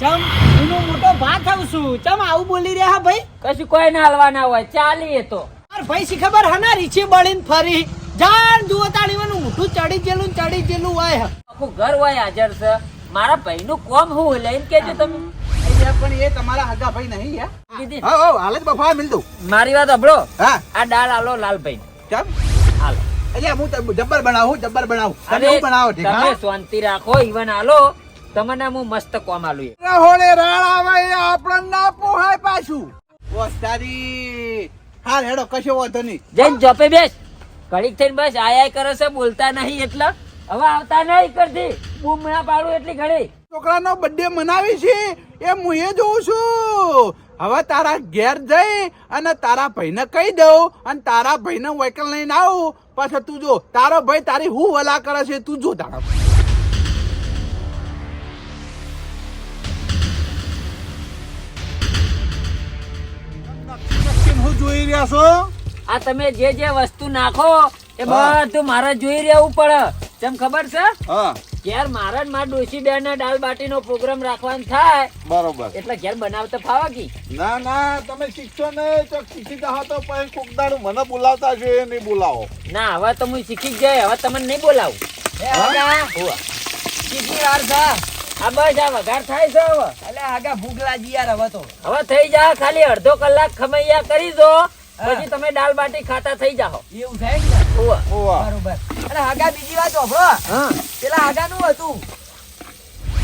ચમ એનો મોટો ભા થાવ છું. ચમ આવું બોલી રહ્યા હા ભાઈ? કશું કોઈ ના હલવાના હોય ચાલીએ તો. માર ભાઈ શી ખબર? હના રીચી બળીને ફરી. જાણ જુઓ તાળીવાનું મોટું ચડી ગયેલું ચડી ગયેલું હોય. હે. આખું ઘર હોય હાજર છે. મારા ભાઈનું કોમ હું લઈને કેજો તમે. પણ એ તમારા હગા ભાઈ નહીં યાર કીધી. હા હા હાલ જ બફા મિલ દઉં. મારી વાત સાંભળો. હા. આ દાળ આલો લાલભાઈ. કેમ? હાલ. એટલે હું તો જબ્બર બનાવું જબ્બર બનાવું. તમે બનાવો ઠીક હા? શાંતિ રાખો ઈવન આલો. તમને હું મસ્ત કોમ આલું. હોળે રાળ આવે આપણને ના પોહાય પાછું. ઓસ્તારી હાલ હેડો કશો વાંધો નહીં. જઈને જોપે બેસ. ઘડીક થઈને બસ આય આય કરે છે બોલતા નહીં એટલે. હવે આવતા નહીં કરતી બૂમ ના પાડું એટલી ઘડી. છોકરાનો બર્થડે મનાવી છે. એ હું એ જોઉં છું. હવે તારા ઘેર જઈ અને તારા ભાઈને કહી દઉં અને તારા ભાઈને વહીકલ લઈને આવું. પાછળ તું જો તારો ભાઈ તારી હું વલા કરે છે તું જો તારા જોઈ રહ્યા છો? આ તમે જે જે વસ્તુ નાખો એ બધું મારે જોઈ રહેવું પડે. તેમ ખબર છે? ઘેર મારા ને મારા ડોશી બેન ના દાલ બાટી નો પ્રોગ્રામ રાખવાનો થાય બરોબર. એટલે ઘેર બનાવતા ફાવા કી? ના ના તમે શીખશો ને તો શીખી જાઓ તો પછી કોક દાડું મને બોલાવતા છો એ નહીં બોલાવો. ના હવે તો હું શીખી જ જાય હવે તમને નહીં બોલાવું. કેટલી વાર છે આ બસ આ વઘાર થાય છે હવે. અલે આગા ભૂખ લાગી યાર હવે તો. હવે થઈ જા ખાલી અડધો કલાક ખમૈયા કરી દો પછી તમે દાલ બાટી ખાતા થઈ જાઓ. એવું થાય ને. બરોબર. અને આગા બીજી વાત હોભળો હા. પેલા આગા નું હતું.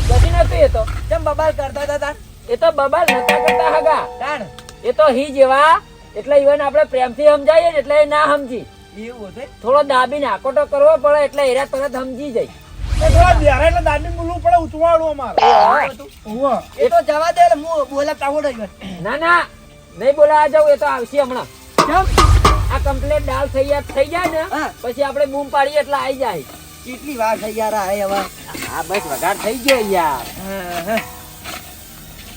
કશી નતું એ તો. ચમ બબાલ કરતા હતા એ તો બબાલ નતા કરતા હગા. તાણ? એ તો હી જેવા એટલે ઇવન આપણે પ્રેમથી સમજાવીએ ને એટલે એ ના સમજી. એવું હતું થોડો દાબીને આકોટો કરવો પડે એટલે એરા તરત સમજી જાય. ના ના નહીં બોલાવા જાવ એ તો આવશે હમણાં. આ કમ્પ્લેટ થઈ જાય થઈ જાય ને પછી આપણે બૂમ પાડીએ એટલે આવી જાય. કેટલી વાર થઈ યાર આ હવે? આ બસ વઘાર થઈ ગયો યાર.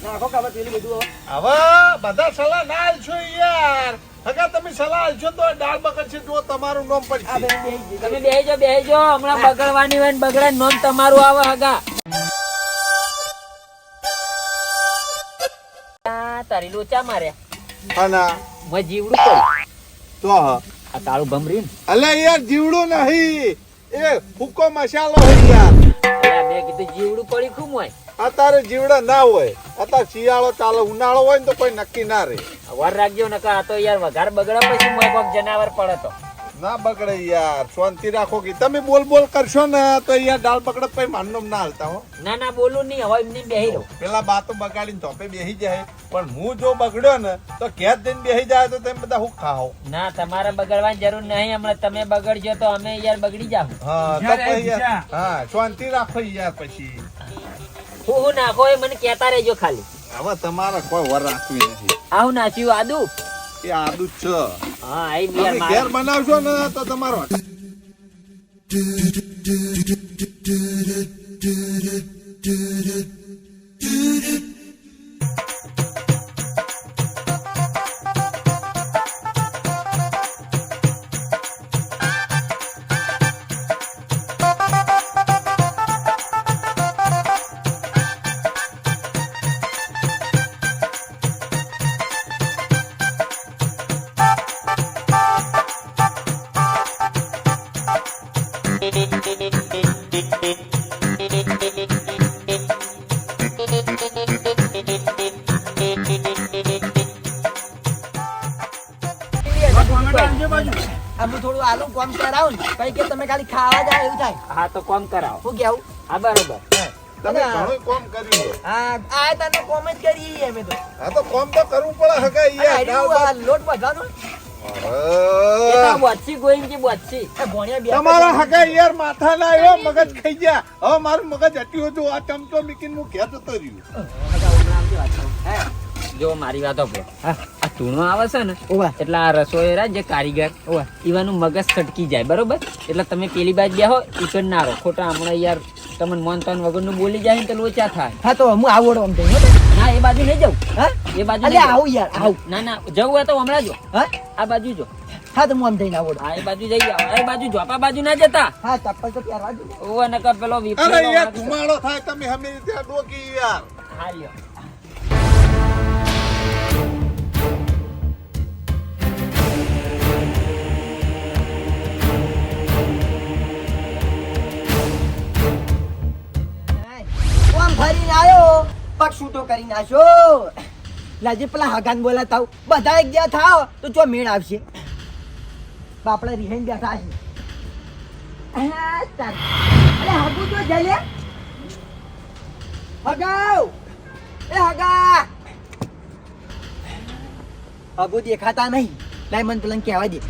નાખો પેલું બધું હવે. બધા સલાહ ના યાર. હગા તમે સલાહ આલશો તો દાળ બગડ જો તમારું નામ પડશે. બેન બેહી ગઈ. તમે બેહી બેહી હમણાં બગડવાની હોય ને બગડે નોમ તમારું આવે હગા તારી લોચા માર્યા. અને મેં જીવડું તો આ તારું ભમરી અલે યાર જીવડું નહીં. એ ફૂકો મસાલો હોય યાર. અલા કીધું જીવડું પડી ખૂબ હોય. અત્યારે જીવડા ના હોય. અત્યારે શિયાળો ચાલે ઉનાળો હોય ને તો કોઈ નક્કી ના રહે. વર રાખજો નકા આ તો યાર વઘાર બગડે પછી મોય કોક જનાવર પડે તો. ના બગડે યાર શાંતિ રાખો કે. તમે બોલ બોલ કરશો ને તો યાર દાળ બગડે પછી માનનો ના હાલતા હો. ના ના બોલું નહીં હવે એમની બેહી રહો. પેલા બાતો બગાડીને ધોપે બેહી જાય. પણ હું જો બગડ્યો ને તો ઘેર દિન બેસી જાય તો તમે બધા હું ખાઓ ના તમારે બગડવાની જરૂર નહીં હમણાં તમે બગડજો તો અમે યાર બગડી જાવ હા તો પછી હા શાંતિ રાખો યાર પછી. હું હું નાખો એ મને કહેતા રહેજો ખાલી. હવે તમારે કોઈ વર રાખવી નથી. આવું નાખ્યું આદુ? એ આદુ જ છે. હા આઈ યાર તમે ઘેર બનાવશો ને તો તમારો આમ તમે ખાલી ખાવા જાય એવું થાય? હા તો કોમ કરાવો. હું કેવું? હા બરોબર. તમે ઘણું કોમ કર્યું હા આ તને કોમ જ કરી અમે તો. હા તો કોમ તો કરવું પડે હગા યાર લોટ તમારા માથા ના આવ્યો મગજ ખાઈ ગયા. હવે મારું મગજ હટ્યું હતું આ ચમચો મીકીને હું ઘેર જતો રહ્યું. જો મારી વાત સાંભળો આ ચૂણો આવે છે ને ઓવા. એટલે આ રસોઈરા જે કારીગર ઈવાનું મગજ છટકી જાય બરોબર? એટલે તમે પેલી બાજ બેહો ઈકડ ના રહો ખોટા હમણાં યાર તમને મન તન વગરનું બોલી જાય ને તો લોચા થાય. હા તો હું આવડો આમ જઈને ના એ બાજુ નહીં જવું. હા? એ બાજુ અરે આવું યાર આવું. ના ના જવું હોય તો હમણાં જો. હા? આ બાજુ જો. હા તો હું આમ જઈને આવડો હા એ બાજુ જઈ આવો એ બાજુ જોપા બાજુ ના જતા. હા ચપ્પલ તો પહેરવા જ ઓવા નકર પેલો અરે વિપરેલો યાર. ધુમાડો થાય તમે હમે ત્યાં ડોકી યાર હા લ્યો. આમ ફરીને આવ્યો પગ છૂટો કરી નાખ્યો. લાજી પેલા હગાન બોલાતા બધા એક જ્યાં થાવ તો જો મેળ આવશે? બાપડા રિહાઈન બેઠા છે. અરે હગુ તો જલે. હગાવ. એ હગા. હગુ દેખાતા નહીં. લાઈ મન પેલા કહેવા દે.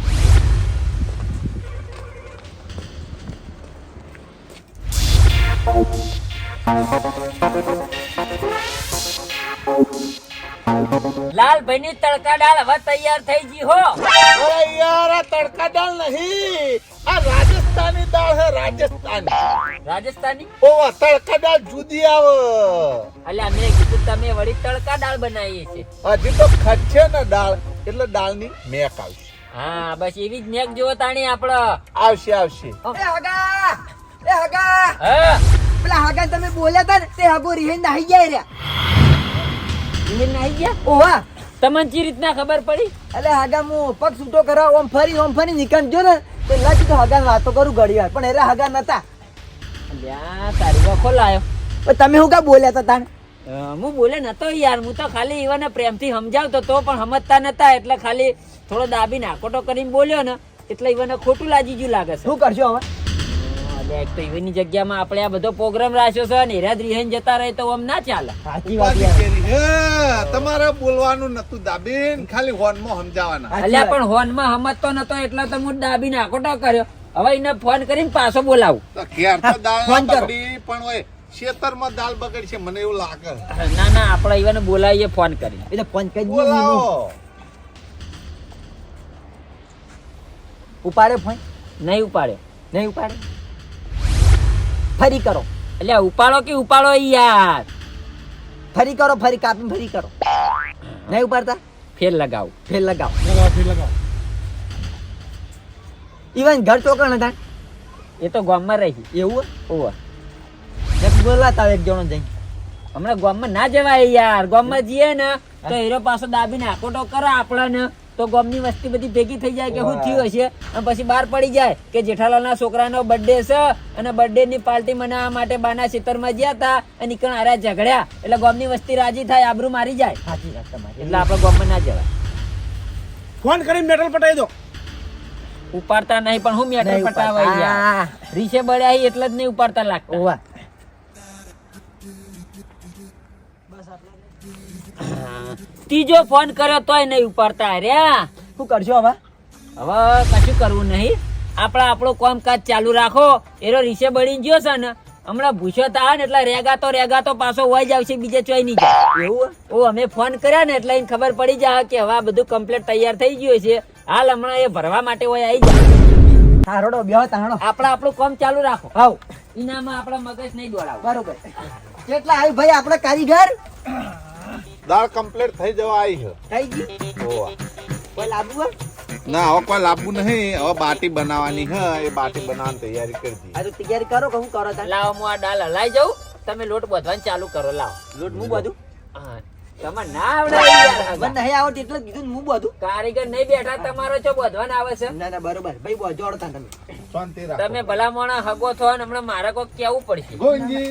લાલભાઈ ની તડકા દાળ હવે તૈયાર થઈ ગઈ હો. અરે યાર આ તડકા દાળ નહીં. આ રાજસ્થાની દાળ હે રાજસ્થાની. રાજસ્થાની? ઓ તડકા દાળ જુદી આવે. અલ્યા મેં કીધું તમે વળી તડકા દાળ બનાવીએ છે હજી તો ખચ્છે ને દાળ. એટલે દાળની મેક આવશે. હા બસ એવી જ મેક જોવો તાણી આપડે આવશે આવશે. એ હગા એ હગા. હા. પેલા હગા તમે બોલ્યા હતા ને તે હગો રિહેન નાહી જાય રહ્યા. રિહેન આવી ગયા? ઓવા તમને જે રીતના ખબર પડી? એટલે હગા હું પગ છૂટો કરાવ ઓમ ફરી ઓમ ફરી નીકળજો ને તો લાગી તો હગા વાતો કરું ઘડી વાર પણ એટલે હગા નતા. તારી વખો લાયો. પણ તમે હું કા બોલ્યા હતા તાણ? હું બોલે નતો યાર હું તો ખાલી ઈવાને પ્રેમથી સમજાવતો તો પણ સમજતા નતા એટલે ખાલી થોડો દાબી નાકોટો કરીને બોલ્યો ને એટલે ઈવાને ખોટું લાગી ગયું લાગે છે. શું કરશો હવે? અલ્યા, તો એની જગ્યામાં આપણે આ બધો પ્રોગ્રામ રાખ્યો છે ને હેરાદ રિહાઈને જતા રહે તો આમ ના ચાલે. સાચી વાત તમારે બોલવાનું નતું દાબીન ખાલી હોનમાં સમજાવવાના અલ્યા. પણ હોનમાં સમજતો નતો એટલે તો હું દાબી નાખોટો કર્યો. હવે એને ફોન કરીને પાછો બોલાવું. તો ઘેર તો દાળ ફોન કરો. પણ હોય ખેતરમાં દાળ બગડી છે મને એવું લાગે. ના ના આપણે ઈવાને બોલાવીએ ફોન કરી એટલે તો ફોન કરી બોલાવો. ઉપાડે ફોન નહીં ઉપાડે. નહીં ઉપાડે? ફરી કરો. એટલે ઉપાડો કે ઉપાડો યાર? ફરી કરો ફરી કાપી ફરી કરો. નહીં ઉપાડતા? ફેર લગાવું. ફેર લગાવ. ઇવન ઘર ચોકણ હતા? એ તો ગામમાં રહી. એવું ઓવર બોલાતા એક જણો જઈ હમણાં ગામમાં ના જવાય યાર. ગામમાં જઈએ ને તો હીરો પાછો દાબીને આકોટો કરે આપણને. તો ગોમની વસ્તી બધી ભેગી થઈ જાય કે શું થયું હશે? અને પછી બહાર પડી જાય કે જેઠાલાલના છોકરાનો બર્થડે છે અને બર્થડે ની પાર્ટી મનાવવા માટે બાના ખેતરમાં ગયા હતા અને નીકળ આર્યા ઝઘડ્યા. એટલે ગોમની વસ્તી રાજી થાય આબરૂ મારી જાય. સાચી વાત તમારી. એટલે આપણે ગોમમાં ના જવાય. ફોન કરી મેટલ પટાઈ દો. ઉપાડતા નહીં પણ હું મેટલ પટાવાય યાર રીસે બળ્યા એટલે જ નહીં ઉપાડતા લાગતા. ઓવા ત્રીજો ફોન કર્યો તોય નહીં ઉપાડતા. રે શું કરશો હવે? હવે કશું કરવું નહીં. આપણા આપણો કામકાજ ચાલુ રાખો. એનો રીસે બળી ગયો છે ને હમણાં ભૂસ્યો તા ને એટલે રેગાતો રેગાતો પાછો વહી જાવ છે બીજે ચોઈ નહીં જાય. એવું ઓ અમે ફોન કર્યા ને એટલે એને ખબર પડી જાય કે હવે આ બધું કમ્પ્લીટ તૈયાર થઈ ગયું છે. હાલ હમણાં એ ભરવા માટે હોય આવી જાય. તારોડો બ્યો તાણો. આપણા આપણું કામ ચાલુ રાખો. હાવ એનામાં આપણા મગજ નહીં દોડાવ. બરોબર. કેટલા આવી ભાઈ આપણા કારીગર? દાળ કમ્પ્લીટ થઈ જવા આવી છે. થઈ ગઈ? ઓવા. કોઈ લાબુ ના હવે કોઈ લાબુ નહીં. હવે બાટી બનાવવાની હે એ બાટી બનાવવાની તૈયારી કરજી. અરે તૈયારી કરો કે હું કરો તાણ? લાવો હું આ દાળ હલાઈ જાઉં. તમે લોટ બધવાનું ચાલુ કરો લાવો. લોટ હું બધું? હા તમે ના આવડે યાર. મને નહીં આવડતું એટલે કીધું હું બધું. કારીગર નહીં બેઠા તમારો છો બધવાન આવે છે? ના ના બરોબર. ભાઈ બહુ જોડતા તમે. શાંતિ રાખો. તમે ભલા મોણા હગો છો ને હમણાં મારે કોઈ કેવું પડશે. ગોવિંદજી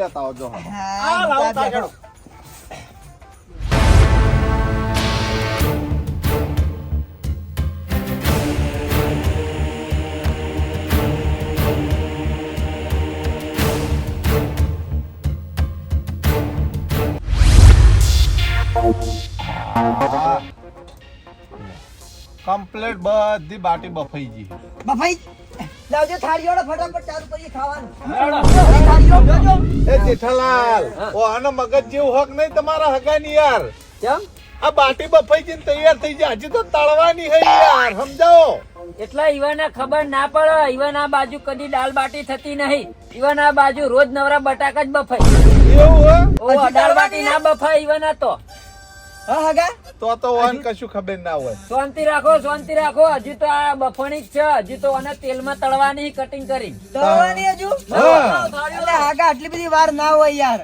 લેતા આવજો. હા. હા લાવો તાર કમ્પ્લીટ બધી બાટી બફાઈ ગઈ. બફાઈ લાવજો થાળીઓડો ફટાફટ ચાલુ કરીએ ખાવાનું. એ જેઠાલાલ ઓ આનો મગજ જેવું હક નહીં તમારા હગાની યાર. કેમ? આ બાટી બફાઈ જઈને તૈયાર થઈ જાય. હજી તો તળવાની હે યાર સમજાવો? એટલા ઈવાને ખબર ના પડે. ઈવાન આ બાજુ કદી દાલ બાટી થતી નહીં. ઈવાન આ બાજુ રોજ નવરા બટાકા જ બફાઈ એવું હે? ઓ દાળ બાટી ના બફાય ઈવાન આ તો. હા હગા તો તો ઓન કશું ખબર ના હોય. શાંતિ રાખો શાંતિ રાખો. હજી તો આ બફણી જ છે. હજી તો આને તેલમાં તળવાની કટિંગ કરી. તળવાની હજુ? હગા આટલી બધી વાર ના હોય યાર.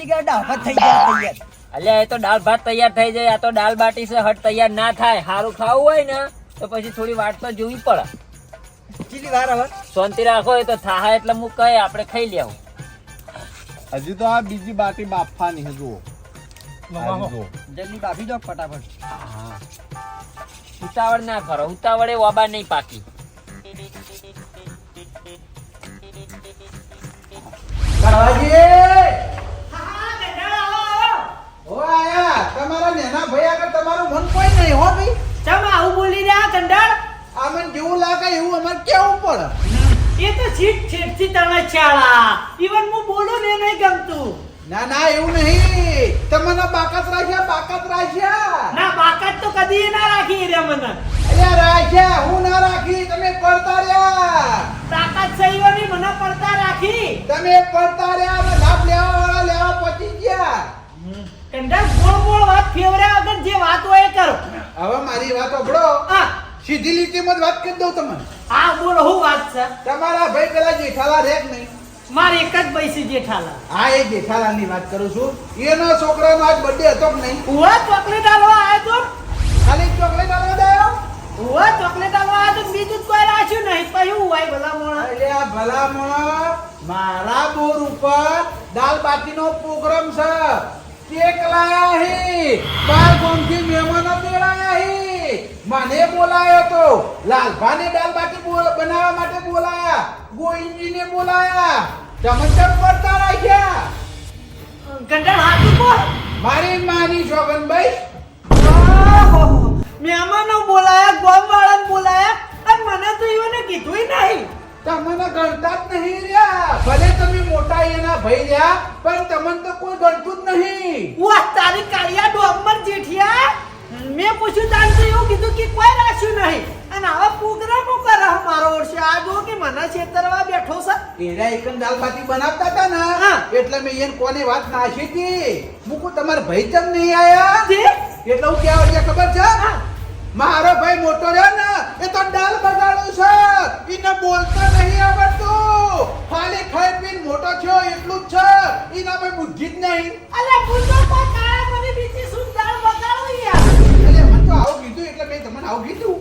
કે દાળ ભાત થઈ ગયા તૈયાર અલ્યા એ તો દાળ ભાત તૈયાર થઈ જાય. આ તો દાળ બાટી છે હટ તૈયાર ના થાય. સારું ખાવું હોય ને તો પછી થોડી વાટ તો જોવી પડે. કેટલી વાર હવે? શાંતિ રાખો એ તો થાહા એટલે મુક કહે આપણે ખાઈ લેવું. હજી તો આ બીજી બાટી બાફવાની હજુ જુઓ. જલ્દી બાફી દો ફટાફટ. ઉતાવળ ના કરો. ઉતાવળે વાબા નહીં પાકી. તમારા નેના ભાઈ આગળ તમારું મન કોઈ નહીં હો ભાઈ. ચમ આવું બોલી રહ્યા કંડાળ આમને જેવું લાગે એવું અમારે કેવું પડે? એ તો છીટ તમે ચાળા. ઈવન હું બોલું ને નહીં ગમતું. ના ના એવું નહીં. તમને બાકાત રાખ્યા બાકાત રાખ્યા. ના બાકાત તો કદી ના રાખી રે મને. અરે રાખ્યા હું ના રાખી તમે પડતા રહ્યા. તાકાત સહીઓની મને પડતા રાખી. તમે પડતા રહ્યા લાભ લેવા વાળા લેવા પહોંચી ગયા. કંડાળ બોળ બોળ વાત ફેવર્યા વગર જે વાત હોય એ કરો. હવે મારી વાત સાંભળો. હા. સીધી લીટીમાં વાત કરી દઉં તમને. હા બોલ હું વાત છે? તમારા ભાઈ પેલા જેઠાલા રેક નહીં? મારે એક જ બૈસી જેઠાલા હા એ જેઠાલાલની વાત કરું છું. એનો છોકરાનો આજ બર્થડે હતો કે નહીં? ઉવા ચોકલેટ આલવા આવ્યો તો. ખાલી ચોકલેટ આલવા દયો ઉવા ચોકલેટ આલવા આવ્યો તો બીજું કોઈ રાખ્યું નહીં. પછી હું હોય ભલા મોણા અલ્યા ભલામણ મારા બોર ઉપર દાલ બાટીનો પ્રોગ્રામ છે. કેક લાયા હે બાર ગામથી મહેમાનો તેડાયા હે મને બોલાયો તો. લાલભાને દાલ બાટી બનાવવા માટે બોલાયા. ગોવિંદજીને બોલાયા. ચમચમ પડતા રાખ્યા. કંડાળ હાથું બોલ મારી માની શોગનભાઈ આહો! મહેમાનો બોલાયા ગોમ વાળાને બોલાયા અને મને તો ઈવોને કીધુંય નહીં. તમને ગણતા જ નહીં રહ્યા. ભલે તમે મોટા એના ભાઈ રહ્યા પણ તમને તો કોઈ ગણતું જ નહીં. વાહ તારી કાળિયા ડોમર જેઠિયા. મેં પૂછ્યું તાન તો એવું કીધું કે કોઈ રાખ્યું નહીં. અને હવે પ્રોગ્રામો કરે મારો વર્ષે આ જો કે મને છેતરવા બેઠો છે. એરા એકમ દાલ બાટી બનાવતા હતા ને એટલે મેં એને કોને વાત નાખી હતી? મૂકું તમારા ભાઈ તમ નહીં આયા? એટલે હું ક્યાં વળ્યા ખબર છે? મારો ભાઈ મોટો રહ્યો ને એ તો દાલ બગાડું છે. એને બોલતા નહીં આવડતું. ખાલી ખાઈ પીને મોટો થયો એટલું જ છે. એના ભાઈ બુદ્ધિ જ નહીં. અલે પૂછો આવું કીધું એટલે મેં તમને આવું કીધું.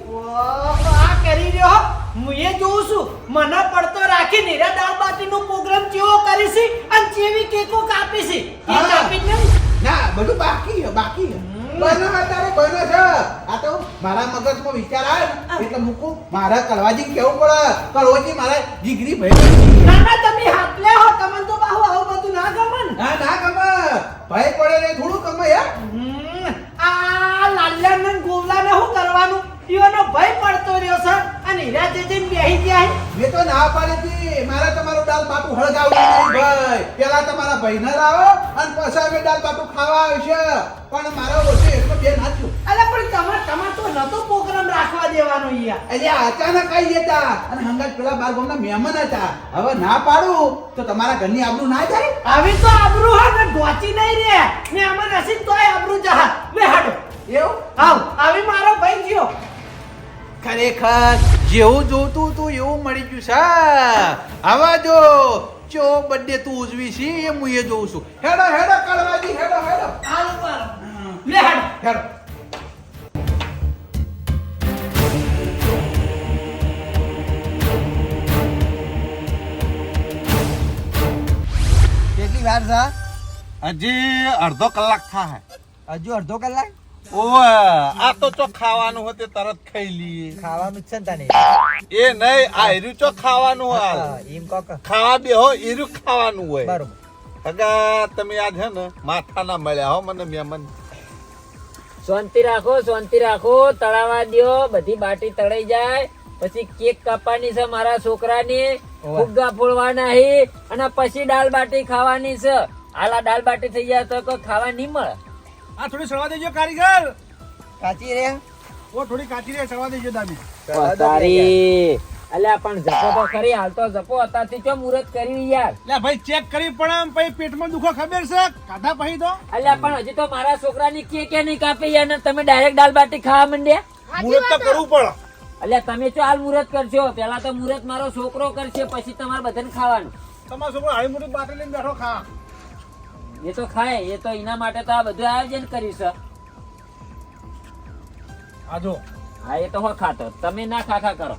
આ કરી રહ્યો હું. એ જોઉં છું. મને પડતો રાખી નીરા દાળ બાટીનો પ્રોગ્રામ કેવો કરીશી અને જેવી કેકો કાપીશી એ કાપી નહીં. ના બધું બાકી છે બાકી છે. બનો અત્યારે બનો છે. આ તો મારા મગજમાં વિચાર આવે એટલે મૂકું. મારા કળવાજી કેવું પડે? કળવાજી મારા જીગરી ભાઈ ના ના તમે હાથ લે હો તમને તો બાહુ આવું બધું ના ગમન ના ના ગમે ભાઈ પડે ને થોડું ગમે યાર હમ, આ લાલ્યા ને ગોવલા ને શું કરવાનું ઈઓનો ભય પડતો રહ્યો છે અને જઈને બેહી ગયા મેં તો ના પાડી હતી. તમારું દાલ બાટું હળગાવવું નહીં ભાઈ. પેલા તમારા ભાઈને લાવો અને પછી અમે દાલ બાટું ખાવા આવશે. પણ મારો ઓછો એટલો બે નાખ્યું અલા પણ તમાર તમાર તો નતો પ્રોગ્રામ રાખવા દેવાનો યાર એટલે અચાનક આવી જતા અને હંગાત પેલા બાર ગામના મહેમાન હતા. હવે ના પાડું તો તમારા ઘરની આબરૂ ના જાય? આવી તો આબરૂ હા ને ઢોચી નહીં રે. ને આમાં નસીબ તોય આબરૂ જહા. લે હાડો એવું? આવ આવી મારો ભાઈ ગયો. ખરેખર? જેવું જોતું તું એવું મળી ગયું સા આવા જો ચો બર્થડે તું ઉજવી છે એ હું એ જોઉં છું. હેડો હેડો કળવાજી હેડો હેડો. હાલ ઉપર લે હેડો. હેડો. કેટલી વાર સા હજી અડધો કલાક થાય હજુ અડધો કલાક? ઓવે આ તો ચો ખાવાનું હોય તે તરત ખાઈ લઈએ ખાવાનું છે ને તને. એ નહીં આ એર્યું ચો ખાવાનું હાલ. એમ કોક. ખાવા બેહો એર્યું ખાવાનું હોય. બરોબર. કાકા તમે આ છે ને માથા મળ્યા હો મને મેમન શાંતિ રાખો શાંતિ રાખો તળાવા દો બધી બાટી તળાઈ જાય. પછી કેક કાપવાની છે મારા છોકરાની ફુગ્ગા ફોડવાના હી અને પછી દાલ બાટી ખાવાની છે. આલા દાલ બાટી થઈ જાય તો ખાવા નહીં મળે. આ થોડી સળવા દેજો કારીગર. કાચી રે. ઓ થોડી કાચી રે સળવા દેજો દાબી. તારી અલ્યા પણ જપો તો કરી હાલ તો જપો અત્યારથી ચો મુરત કરી યાર. લે ભાઈ ચેક કરી પણ આમ પછી પેટમાં દુખો ખબર છે? કાઢા પછી તો. અલ્યા પણ હજી તો મારા છોકરાની કે કે નહીં કાપી યાર ને તમે ડાયરેક્ટ દાલ બાટી ખાવા માંડ્યા? મુરત તો કરવું પડે. અલ્યા તમે ચો હાલ મુરત કરશો પેલા તો મુરત મારો છોકરો કરશે પછી તમારે બધાને ખાવાનું. તમારો છોકરો હાડી મુરત બાટી લઈને બેઠો ખા. એ તો ખાય એ તો એના માટે તો આ બધું આયોજન કર્યું છે. આજો હા એ તો હો ખાતો. તમે ના ખાખા કરો.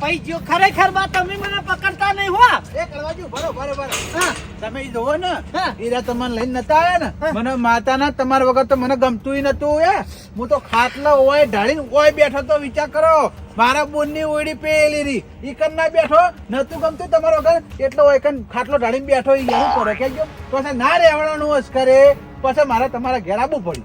ભાઈ જ્યો ખરેખર બા તમે મને પકડતા નહીં હો. એ કળવાજી બરો બરો બરો હા. તમે જોવો ને. ઈરા તમને લઈને નતા આવ્યા ને? મને માતાના તમારા વગર તો મને ગમતું નતું એ હું તો ખાટલા હોય ઢાળીને હોય બેઠો તો વિચાર કરો. મારા બોનની ઓયડી પેલી રી ઈ કન ના બેઠો? નતું ગમતું તમારો વગર? એટલો હોય કન ખાટલો ઢાળીને બેઠો ઈ એવું કરો. કેજો પછી ના રહેવાનું હશ કરે પછી મારે તમારા ઘેર આવવું પડ્યું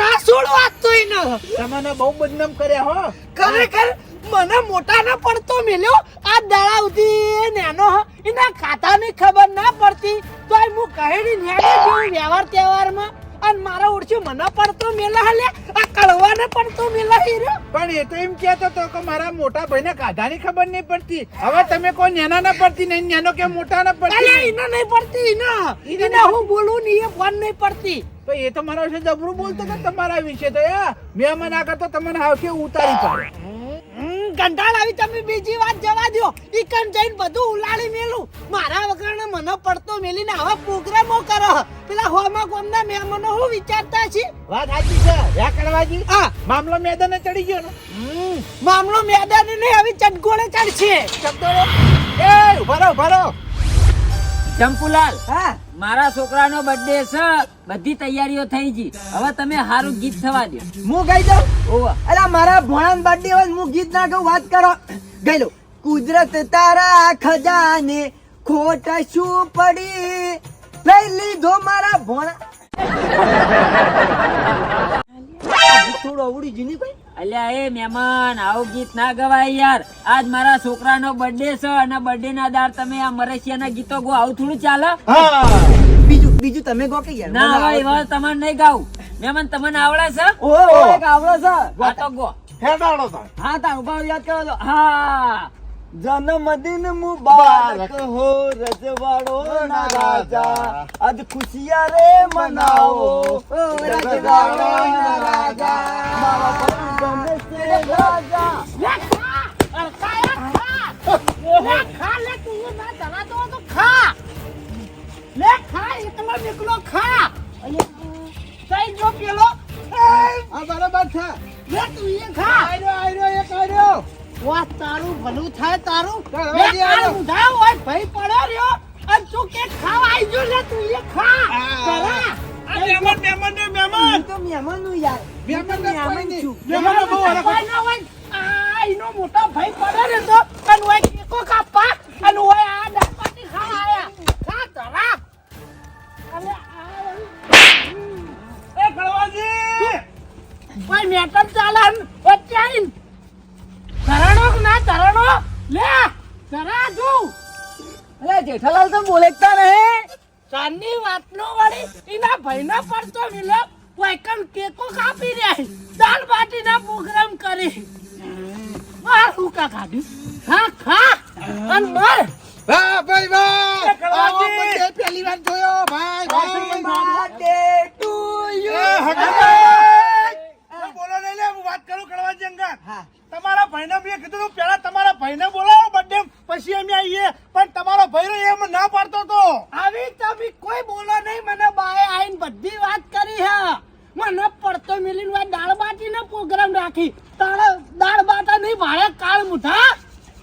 ના છોડ વાત તો ઈને તમને બહુ બદનામ કર્યા હો. ખરેખર મને મોટા ના પડતો મેલ્યો. આ દાડા સુધી નાનો હ. એના ખાતાની ખબર ના પડતી. તો આ હું કહેડી નેને જેવું વ્યવહાર તહેવારમાં. અને મારા ઓળખ્યો મને પડતો મેલા હલે. આ કડવાને પડતો મેલા હીરો પણ એ તો એમ કહેતો તો કે મારા મોટા ભાઈને કાધાની ખબર નહીં પડતી. હવે તમે કોઈ નેના ના પડતી નહીં. નેનો કે મોટા ના અલે પડતી ઈને નહીં પડતી ઈને ઈને હું બોલું ને એ ફોન નહીં પડતી. તો એ તો મારા વિશે જબરું બોલતો કે તમારા વિશે તો એ મેં મને આગળ કરતો તમને હાવખે ઉતારી પાડે. કંટાળ આવી તમે બીજી વાત જવા દ્યો. ઈ કન જઈને બધું ઉલાળી મેલું. મારા વગરને મને પડતો મેલીને આવા પ્રોગ્રામો કરો. પેલા હોમા ગોમના મહેમાનો હું વિચારતા છે? વાત સાચી છે. યા કરવાજી હા. મામલો મેદાને ચડી ગયો ને? હમ, મામલો મેદાને નહીં હવે ચટગોળે ચડશે. ચટગોળે એ ભરો ભરો ચંપુલાલ હા. મારા છોકરાનો બર્થડે છે. બધી તૈયારીઓ થઈ ગઈ. હવે તમે સારું ગીત થવા દો હું ગઈ દઉં? ઓવા. અલા મારા ભણાન બર્થડે હોય હું ગીત ના ગઉં વાત કરો. ગઈ લો. કુદરત તારા ખજાને ખોટ શું પડી? લઈ લીધો મારા ભોળા. થોડું અવડી જીની ભાઈ અલ્યા એ મહેમાન આવું ગીત ના ગવાય યાર. આજ મારા છોકરાનો બર્થડે છે અને બર્થડે ના દાર તમે આ મરેશિયાના ગીતો ગો. આવું થોડું ચાલે? બીજું તમે ગો કે યાર ના ભાઈ આવડે. તમારે નહીં ગાવું. મહેમાન તમને આવડે છે? ઓહો, એક આવડે છે? આ તો ગો. હેડાડો સર હા તા ઊભા યાદ કરો તો હા. જન્મદિન મુબારક હો રજવાડો ના રાજા. આજ ખુશિયા રે મનાવો. રજવાડો ના રાજા. મારા પતિ છે રાજા. ખા અરે ખાયા ખા લે તું ના જવા દો લે ખા એકલો નીકળો ખા. તઈ જો પેલો. આ બરાબર છે. લે તું એ ખા. આયરો આયરો એક આર્યો વાહ તારું ભલું થાય તારું. લે હવે કાળ હોય ભાઈ પડ્યો રહ્યો. અને તું કે ખાવા આવી જો લે તું એ ખા. તારા મહેમાન મહેમાન ને મહેમાન. તો મહેમાનનું યાર. મહેમાન છું. મહેમાનને બહુ હરખ. ના હોય. આ એનો મોટો ભાઈ પડ્યો રહ્યો તો અને ઓય કેકો કાપા અને ઓય આ દાપાટી ખાવા આયા ખા તરા અલે આ એ મેટર ચાલન વચ્ચે તરણો ના તરણો લે તરા જો અરે, જેઠાલાલ તો નહીં ચાંદની વાતનો વળી એના ભાઈના મિલે વાયકન કેકો કાપી રહ્યા દાળ બાટીના પ્રોગ્રામ કરી. માર હુકા કાઢ્યું ખા ખા. અન મર વાહ ભાઈ વાહ! આવો બધે પહેલી વાર જોયો. ભાઈ ભાઈ birthday to you. એ બોલો નહીં લે હું વાત કરું કળવાજી અંગત તમારા ભાઈને મેં કીધું પેલા તમારા ભાઈને બોલાવો બર્થડે પછી અમે આવીએ. પણ તમારો ભાઈ એમ ના પાડતો તો. આવી તમે કોઈ બોલો નહીં મને બાએ આઈને બધી વાત કરી હા. મને પડતો મિલીન વાત દાળ બાટીનો પ્રોગ્રામ રાખી. તારા દાળ બાટા નહીં ભાડે કાળ મુઠા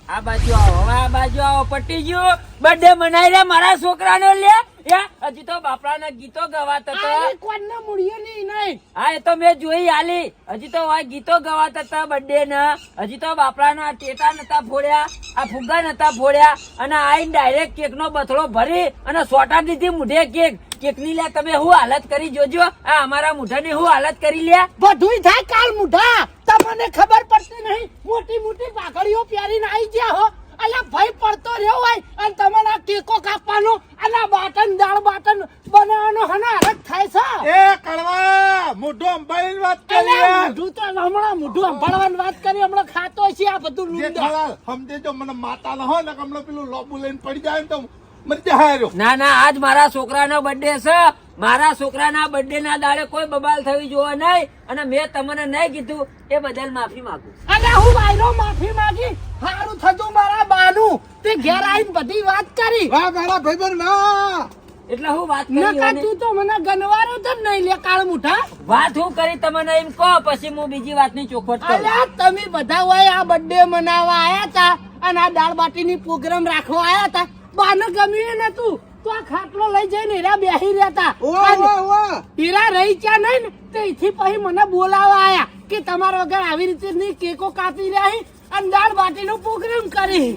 આ બાજુ આવો હવે આ બાજુ આવો પટી ગયો. બર્થડે મનાઈ રહ્યા મારા છોકરાનો લે. હજી તો બાપડાના ગીતો ગવાતા હતા. કોઈને મૂળીએ નહીં નહીં. હા એ તો મેં જોઈ આલી. હજી તો આ ગીતો ગવાતા હતા બર્થડે ના હજી તો બાપડાના ટેટા નતા ફોડ્યા આ ફુગ્ગા નતા ફોડ્યા. અને આઈને ડાયરેક્ટ કેક નો બથડો ભરી અને સોટા દીધી મુઢે કેક. કેકની લે તમે હું હાલત કરી જોજો. આ અમારા મુઢાની હું હાલત કરી લે બધુંય થાય કાલ મુઢા. તમને ખબર પડતી નહીં. મોટી મોટી પાઘડીઓ પહેરીને આવી ગયા હો. અલા ભાઈ પડતો રહ્યો હોય અને તમને આ કેકો કાપવાનો અને આ બાટન દાળ બાટન બનાવવાનો હને હાલત થાય છે. એ કડવા મોઢો અંબાણી વાત કરી અલા મોઢું તો હમણાં મોઢું અંબાળવાની વાત કરી હમણાં ખાતો છે આ બધું લૂંડા સમજે જો મને માતા ન હોય ને હમણાં પેલું લોબુ લઈને પડી જાય ને તો ના ના આજ મારા છોકરાનો બર્થડે છે. મારા છોકરાના બર્થડે ના દાડે કોઈ બબાલ થવી જોવા નહીં. અને મેં તમને નહીં કીધું એ બદલ માફી માંગુ અને હું વાયરો માફી માંગી. સારું થતું મારા બાનું. તે ઘેર આવીને બધી વાત કરી. વાહ મારા ભાઈબંધ ના એટલે હું વાત કરી તું તો મને ગનવારો જ નહીં લે કાળ મુઠા. વાત હું કરી તમને એમ કહો પછી હું બીજી વાતની ચોખવટ કરું. અલ્યા તમે બધા હોય આ બર્થડે મનાવવા આયા તા અને આ દાળ બાટીની પ્રોગ્રામ રાખવા આયા તા. બાને ગમ્યું ને તું. તો આ ખાટલો લઈ જઈને હીરા બેહી રહ્યા ઓહ હતા અને ઓહ. ઓહ હીરા રહી ત્યાં નહીં ને તે અહીંથી પછી મને બોલાવા આયા કે તમારા વગર આવી રીતે ની કેકો કાપી રહ્યા અને દાળ બાટીનો પ્રોગ્રામ કરી.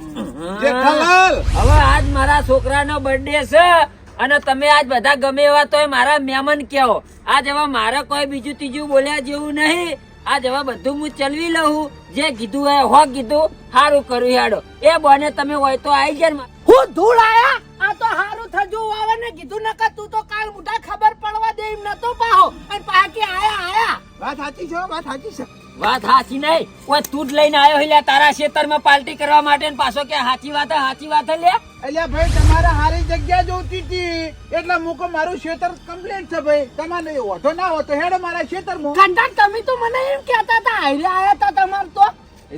હવે આજ મારા છોકરાનો બર્થડે છે અને તમે આજ બધા ગમે એવા તોય મારા મહેમાન કહો આજ હવે મારે કોઈ બીજું ત્રીજું બોલ્યા જેવું નહીં. આજ હવે બધું હું ચલવી લઉં. જે કીધું એ હો કીધું સારું કર્યું હેડો. એ બોને તમે હોય તો આવી જાય હું ધૂળ આયા? આ તો હારું થજુ આવે ને કીધું ન તું તો કાલ મુઠા ખબર પડવા દે એમ નતો પાહો. અને પાકી આયા આયા. વાત સાચી છે વાત સાચી છે. વાત હાચી નહીં. કોઈ તું જ લઈને આવ્યો એટલે તારા ખેતરમાં પાર્ટી કરવા માટે ને પાછો કે હાચી વાત હે, હાચી વાત લે અલ્યા ભાઈ તમારે હારી જગ્યા જોતી હતી એટલે મૂકો મારું ખેતર કમ્પ્લીટ છે ભાઈ. તમારે ઓઢો ના હોતો તો હેડો મારા ખેતરમાં કંટાળ તમે તો મને એમ કહેતા હતા હારે આયા તા તમાર તો.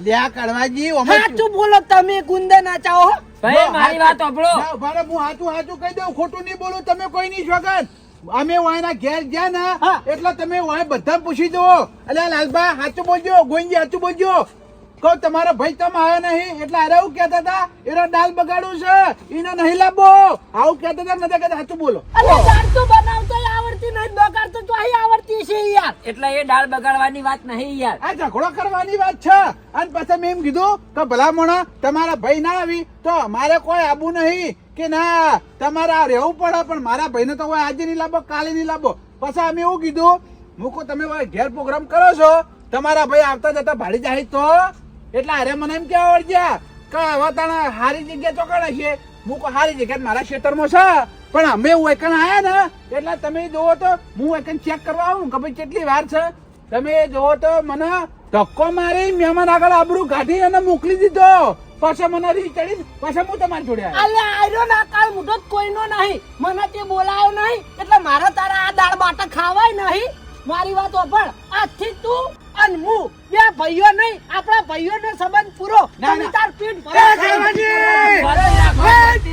લ્યા કડવાજી હાચું બોલો તમે ગુંદે ના ચાહો ભાઈ મારી વાત સાંભળો. ભારે હું હાચું હાચું કહી દઉં ખોટું નહીં બોલું તમે કોઈ નહીં શોગન અમે વાયના ઘેર ગયા ને એટલે તમે વાય બધા પૂછી જુઓ. અલ્યા લાલબા સાચું બોલજો? ગોઈજી સાચું બોલજો? કહો તમારો ભાઈ તમે આવ્યો નહીં. એટલે અરે એવું કહેતા હતા એનો દાલ બગાડું છે એને નહીં લાભો આવું કહેતા હતા નથી કહેતા સાચું બોલો. બનાવતો આવડતી નહીં બગાડતો તો અહીં આવડતી છે યાર. એટલે એ દાળ બગાડવાની વાત નહીં યાર. આ ઝઘડો કરવાની વાત છે. અને પછી મેં એમ કીધું કે ભલામણ તમારા ભાઈ ના આવી તો અમારે કોઈ આબુ નહીં. કે ના, તમારે આ રહેવું પડે, પણ મારા ભાઈને તો હવે આજે નહીં લાવો કાલે નહીં લાવો પછી અમે એવું કીધું, મૂકો, તમે ઘેર પ્રોગ્રામ કરો છો. તમારા ભાઈ આવતા જતા ભાડી જાય તો. એટલે અરે મને એમ કેવા વળગ્યા, કે હવે તને સારી જગ્યા ચોકડે છે. મૂકો સારી જગ્યા મારા ક્ષેત્રમાં છે. પણ અમે હું એકન આયા ને, એટલે તમે જોવો તો, હું એકન ચેક કરવા આવું કે ભાઈ કેટલી વાર છે. તમે જોવો તો મને ધક્કો મારી, મહેમાન આગળ આબરૂ કાઢી અને મોકલી દીધો. પાછા મને ચડી પાછા હું તમારી જોડે આવ્યો. અલ્યા આયરો ના કાળ મુઢો કોઈનો નહીં મને તે બોલાયો નહીં એટલે મારા તારા આ દાળ બાટા ખાવાય નહીં મારી વાત પણ આજથી તું અને હું બે ભાઈઓ નહીં આપણા ભાઈઓનો સંબંધ પૂરો તમે તાર પીઠ ભરો.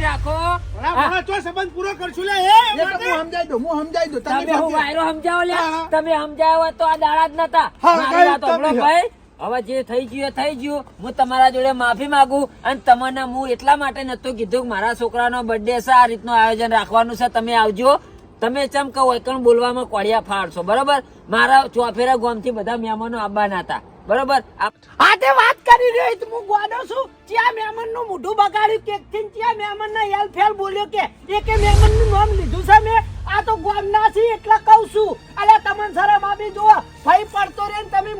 રાખો, રાખો સંબંધ પૂરો કરશું લે એ હું સમજાઈ દઉં હું સમજાઈ દઉં તમે તમે હું વાયરો સમજાવો લે તમે સમજાવો તો આ દાડા જ નતા મારી વાત સાંભળો ભાઈ હવે જે થઈ ગયું એ થઈ ગયું. હું તમારા જોડે માફી માંગુ અને તમને હું એટલા માટે નતો કીધું કે મારા છોકરાનો બર્થડે છે, આ રીતનું આયોજન રાખવાનું છે, તમે આવજો. તમે ચમ કહો એકણ બોલવામાં કોળિયા ફાડશો. બરોબર? મારા ચોફેરા ગામથી બધા મહેમાનો આવવાના હતા. બરોબર? આ- તે વાત કરી રહ્યો છું, હું ગોડો છું. ત્યાં મહેમાનનું મોઢું બગાડ્યું કે થી ત્યાં મહેમાન ના યાલ ફેલ બોલ્યો કે એકે મહેમાનનું નામ લીધું છે મેં. આ તો ગોમના છે એટલે કહું છું. અલ્યા તમને શરમ આપી જુઓ. ભાઈ પડતો રે ને તમે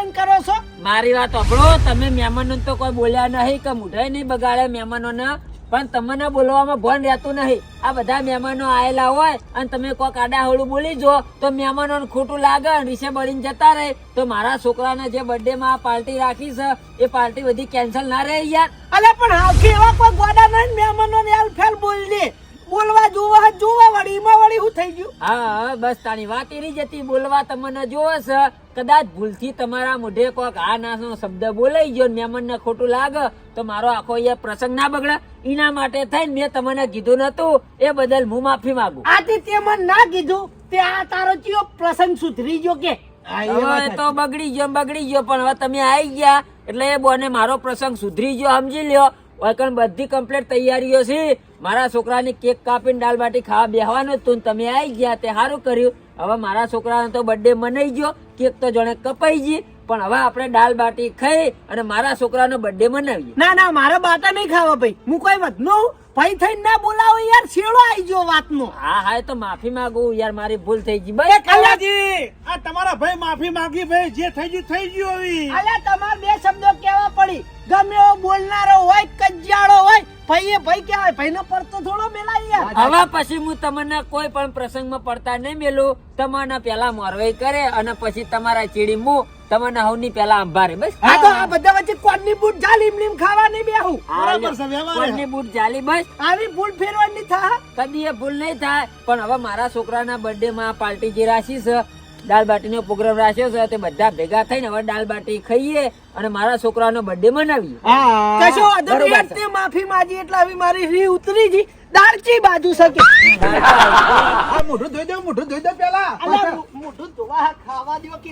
મોરે થઈને આ બધું આયોજન કરો છો? મારી વાત સાંભળો તમે મહેમાનો તો કોઈ બોલ્યા નહીં કે મુઢાઈ નહીં બગાડે મહેમાનોને પણ તમને બોલવામાં ભણ રહેતું નહીં. આ બધા મહેમાનો આવેલા હોય અને તમે કોઈક આડા હળું બોલી જો તો મહેમાનોને ખોટું લાગે અને રીસે બળીને જતા રહે. તો મારા છોકરાને જે બર્થડે માં પાર્ટી રાખી છે એ પાર્ટી બધી કેન્સલ ના રહે યાર. અલ્યા પણ હાથી એવા કોઈ ગોડા નહીં મહેમાનો ને ફેલ બોલી બોલવા જોવા જોવા વળી એમાં વળી હું થઈ ગયું? હા હા બસ તારી વાત એરી જતી બોલવા તમને જોવે છે. કદાચ ભૂલથી તમારા મોઢે કોક આ નાનો શબ્દ બોલાઈ ગયો મહેમાન ને ખોટું લાગે તો મારો આખો એ પ્રસંગ ના બગડે. એના માટે થઈને મેં તમને કીધું નતું એ બદલ હું માફી માંગુ. આથી તે મને ના કીધું તે આ તારો ચિયો પ્રસંગ સુધરી ગયો કે? હવે તો બગડી ગયો બગડી ગયો પણ હવે તમે આવી ગયા એટલે એ બોને મારો પ્રસંગ સુધરી ગયો સમજી લ્યો. વળકણ બધી કમ્પ્લીટ તૈયારીઓ છે. મારા છોકરાની કેક કાપીને દાલ બાટી ખાવા બેહવાનું હતું તમે આવી ગયા તે સારું કર્યું. હવે મારા છોકરાનો તો બર્થડે મનાઈ ગયો. કેક તો જણે કપાઈ ગઈ. પણ હવે આપણે દાલ બાટી ખાઈ અને મારા છોકરાનો બર્થડે મનાવીએ. ના ના મારા બાટા નહીં ખાવા ભાઈ. હું કોઈ વધનો ભાઈ થઈને ના બોલાવો યાર છેડો આવી ગયો વાતનો. હા હા એ તો માફી માંગુ યાર મારી ભૂલ થઈ ગઈ. ભાઈ કાળવાજી આ તમારા ભાઈ માફી માંગી ભાઈ જે થઈ ગયું થઈ ગયું હવે. અલ્યા તમાર બે શબ્દો કેવા પડી. ગમે એવો બોલનારો હોય કજ્જાળો હોય ભાઈ એ ભાઈ કહેવાય. ભાઈનો પડતો થોડો મેલાય હવે પછી હું તમને કોઈ પણ પ્રસંગમાં પડતા નહીં મેલું. તમને પેલા મોરવાઈ કરે અને પછી તમારા ચીડી હું તમને હવની પેલા અંભારે બસ. આ તો આ બધા વચ્ચે કોડની બૂટ જાલી લીમ લીમ ખાવા નહીં બેહું બરાબર છે, વ્યવહાર છે. બૂટ જાલી બસ. આવી ભૂલ ફેરવાની થા કદી એ ભૂલ નહીં થાય પણ હવે મારા છોકરાના બર્થડે માં પાર્ટી જે રાશી છે દાલ બાટીનો પ્રોગ્રામ રાખ્યો છે તે બધા ભેગા થઈને હવે દાલ બાટી ખાઈએ અને મારા છોકરાનો બર્થડે મનાવીએ. કશો વાંધો નહીં તે માફી માંગી એટલે હવે મારી રી ઉતરી જી દાળચી બાજુ સકે આ મોઢું ધોઈ દો મોઢું ધોઈ દો પેલા. મોઢું ધોવા ખાવા દો કે